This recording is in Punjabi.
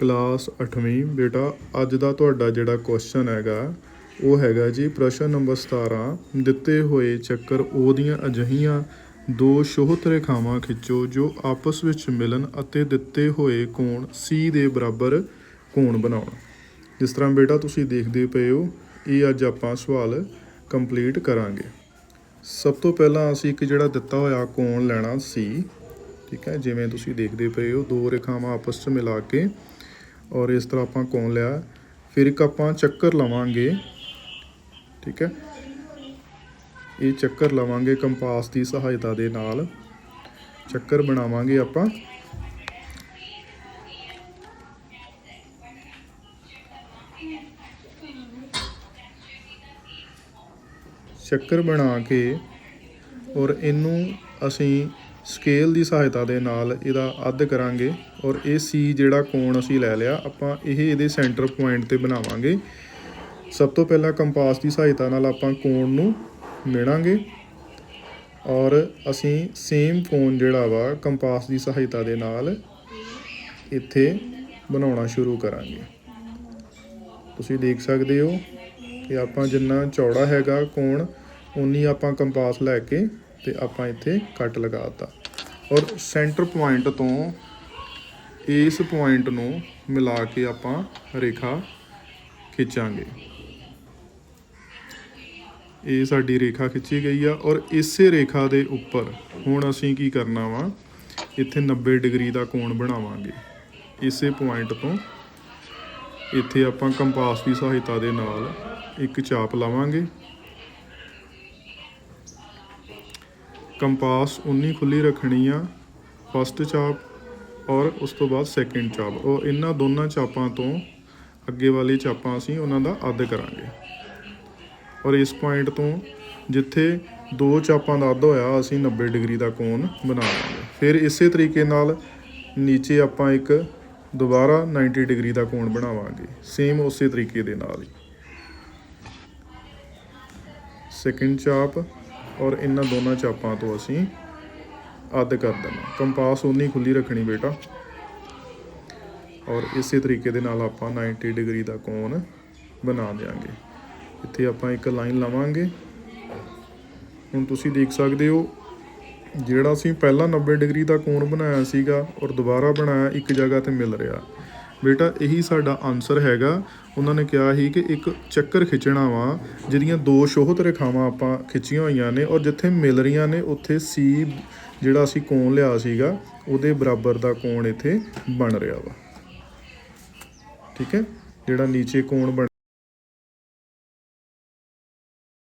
ਕਲਾਸ 8ਵੀਂ ਬੇਟਾ, ਅੱਜ ਦਾ ਤੁਹਾਡਾ ਜਿਹੜਾ ਕੁਐਸਚਨ ਹੈਗਾ, ਉਹ ਹੈਗਾ ਜੀ ਪ੍ਰਸ਼ਨ ਨੰਬਰ 17 ਦਿੱਤੇ ਹੋਏ ਚੱਕਰ O ਦੀਆਂ ਅਜਿਹੀਆਂ ਦੋ ਸ਼ੋਹਤ ਰੇਖਾਵਾਂ ਖਿੱਚੋ ਜੋ ਆਪਸ ਵਿੱਚ ਮਿਲਣ ਅਤੇ ਦਿੱਤੇ ਹੋਏ ਕੋਣ C ਦੇ ਬਰਾਬਰ ਕੋਣ ਬਣਾਉਣ। ਜਿਸ ਤਰ੍ਹਾਂ ਬੇਟਾ ਤੁਸੀਂ ਦੇਖਦੇ ਪਏ ਹੋ, ਇਹ ਅੱਜ ਆਪਾਂ ਸਵਾਲ ਕੰਪਲੀਟ ਕਰਾਂਗੇ। ਸਭ ਤੋਂ ਪਹਿਲਾਂ ਅਸੀਂ ਇੱਕ ਜਿਹੜਾ ਦਿੱਤਾ ਹੋਇਆ ਕੋਣ ਲੈਣਾ ਸੀ ਠੀਕ ਹੈ, ਜਿਵੇਂ ਤੁਸੀਂ ਦੇਖਦੇ ਪਏ ਹੋ, ਦੋ ਰੇਖਾਵਾਂ ਆਪਸ ਵਿੱਚ ਮਿਲਾ ਕੇ ਔਰ ਇਸ ਤਰ੍ਹਾਂ ਆਪਾਂ ਕੋਣ ਲਿਆ। ਫਿਰ ਇੱਕ ਆਪਾਂ ਚੱਕਰ ਲਵਾਂਗੇ। ਠੀਕ ਹੈ। ਇਹ ਚੱਕਰ ਲਵਾਂਗੇ ਕੰਪਾਸ ਦੀ ਸਹਾਇਤਾ ਦੇ ਨਾਲ। ਚੱਕਰ ਬਣਾਵਾਂਗੇ ਆਪਾਂ। ਚੱਕਰ ਬਣਾ ਕੇ ਔਰ ਇਹਨੂੰ ਅਸੀਂ ਸਕੇਲ ਦੀ ਸਹਾਇਤਾ ਦੇ ਨਾਲ ਇਹਦਾ ਅੱਧ ਕਰਾਂਗੇ ਔਰ ਇਹ ਸੀ ਜਿਹੜਾ ਕੋਣ ਅਸੀਂ ਲੈ ਲਿਆ, ਆਪਾਂ ਇਹ ਇਹਦੇ ਸੈਂਟਰ ਪੁਆਇੰਟ ਤੇ ਬਣਾਵਾਂਗੇ। ਸਭ ਤੋਂ ਪਹਿਲਾਂ ਕੰਪਾਸ ਦੀ ਸਹਾਇਤਾ ਨਾਲ ਆਪਾਂ ਕੋਣ ਨੂੰ ਮਿਣਾਂਗੇ ਔਰ ਅਸੀਂ ਸੇਮ ਕੋਣ ਜਿਹੜਾ ਵਾ ਕੰਪਾਸ ਦੀ ਸਹਾਇਤਾ ਦੇ ਨਾਲ ਇੱਥੇ ਬਣਾਉਣਾ ਸ਼ੁਰੂ ਕਰਾਂਗੇ। ਤੁਸੀਂ ਦੇਖ ਸਕਦੇ ਹੋ ਕਿ ਆਪਾਂ ਜਿੰਨਾ ਚੌੜਾ ਹੈਗਾ ਕੋਣ ਉਨੀ ਆਪਾਂ ਕੰਪਾਸ ਲੈ ਕੇ ਤੇ ਆਪਾਂ ਇੱਥੇ ਕੱਟ ਲਗਾਤਾ। ਔਰ ਸੈਂਟਰ ਪੁਆਇੰਟ ਤੋਂ ਇਸ ਪੁਆਇੰਟ ਨੂੰ ਮਿਲਾ ਕੇ ਆਪਾਂ ਰੇਖਾ ਖਿੱਚਾਂਗੇ। ਇਹ ਸਾਡੀ ਰੇਖਾ ਖਿੱਚੀ ਗਈ ਆ ਔਰ ਇਸੇ ਰੇਖਾ ਦੇ ਉੱਪਰ ਹੁਣ ਅਸੀਂ ਕੀ ਕਰਨਾ ਵਾ? ਇੱਥੇ 90 ਡਿਗਰੀ ਦਾ ਕੋਣ ਬਣਾਵਾਂਗੇ। ਇਸੇ ਪੁਆਇੰਟ ਤੋਂ ਇੱਥੇ ਆਪਾਂ ਕੰਪਾਸ ਦੀ ਸਹਾਇਤਾ ਦੇ ਨਾਲ ਇੱਕ ਚਾਪ ਲਾਵਾਂਗੇ। ਕੰਪਾਸ ਉਨੀ ਖੁੱਲੀ ਰੱਖਣੀ ਆ ਫਸਟ ਚਾਪ ਔਰ ਉਸ ਤੋਂ ਬਾਅਦ ਸੈਕਿੰਡ ਚਾਪ। ਉਹ ਇਹਨਾਂ ਦੋਨਾਂ ਚਾਪਾਂ ਤੋਂ ਅੱਗੇ ਵਾਲੀ ਚਾਪਾਂ ਅਸੀਂ ਉਹਨਾਂ ਦਾ ਅੱਧ ਕਰਾਂਗੇ। ਔਰ ਇਸ ਪੁਆਇੰਟ ਤੋਂ ਜਿੱਥੇ ਦੋ ਚਾਪਾਂ ਦਾ ਅੱਧ ਹੋਇਆ, ਅਸੀਂ 90 ਡਿਗਰੀ ਦਾ ਕੋਣ ਬਣਾ ਬਣਾਵਾਂਗੇ ਫਿਰ ਇਸੇ ਤਰੀਕੇ ਨਾਲ ਨੀਚੇ ਆਪਾਂ ਇੱਕ ਦੁਬਾਰਾ 90 ਡਿਗਰੀ ਦਾ ਕੋਣ ਬਣਾਵਾਂਗੇ ਸੇਮ ਉਸੇ ਤਰੀਕੇ ਦੇ ਨਾਲ ਹੀ। ਸੈਕਿੰਡ ਚਾਪ ਔਰ ਇਹਨਾਂ ਦੋਨਾਂ ਚਾਪਾਂ ਤੋਂ ਅਸੀਂ ਅੱਧ ਕਰ ਦੇਣਾ। ਕੰਪਾਸ ਉਨੀ ਖੁੱਲੀ ਰੱਖਣੀ ਬੇਟਾ। ਔਰ ਇਸੇ ਤਰੀਕੇ ਦੇ ਨਾਲ ਆਪਾਂ 90 ਡਿਗਰੀ ਦਾ ਕੋਣ ਬਣਾ ਦੇਾਂਗੇ ਇੱਥੇ ਆਪਾਂ ਇੱਕ ਲਾਈਨ ਲਾਵਾਂਗੇ। ਹੁਣ ਤੁਸੀਂ ਦੇਖ ਸਕਦੇ ਹੋ, ਜਿਹੜਾ ਅਸੀਂ ਪਹਿਲਾਂ 90 ਡਿਗਰੀ ਦਾ ਕੋਣ ਬਣਾਇਆ ਸੀਗਾ ਔਰ ਦੁਬਾਰਾ ਬਣਾਇਆ, ਇੱਕ ਜਗ੍ਹਾ ਤੇ ਮਿਲ ਰਿਹਾ। ਬੇਟਾ, ਇਹੀ ਸਾਡਾ ਆਨਸਰ ਹੈਗਾ। ਉਹਨਾਂ ਨੇ ਕਿਹਾ ਸੀ ਕਿ ਇੱਕ ਚੱਕਰ ਖਿੱਚਣਾ ਵਾ ਜਿਹੜੀਆਂ ਦੋ ਸ਼ੋਹਤ ਰੇਖਾਵਾਂ ਆਪਾਂ ਖਿੱਚੀਆਂ ਹੋਈਆਂ ਨੇ ਔਰ ਜਿੱਥੇ ਮਿਲ ਰਹੀਆਂ ਨੇ, ਉੱਥੇ ਸੀ ਜਿਹੜਾ ਅਸੀਂ ਕੋਣ ਲਿਆ ਸੀਗਾ, ਉਹਦੇ ਬਰਾਬਰ ਦਾ ਕੋਣ ਇੱਥੇ ਬਣ ਰਿਹਾ ਵਾ। ਠੀਕ ਹੈ? ਜਿਹੜਾ ਨੀਚੇ ਕੋਣ ਬਣ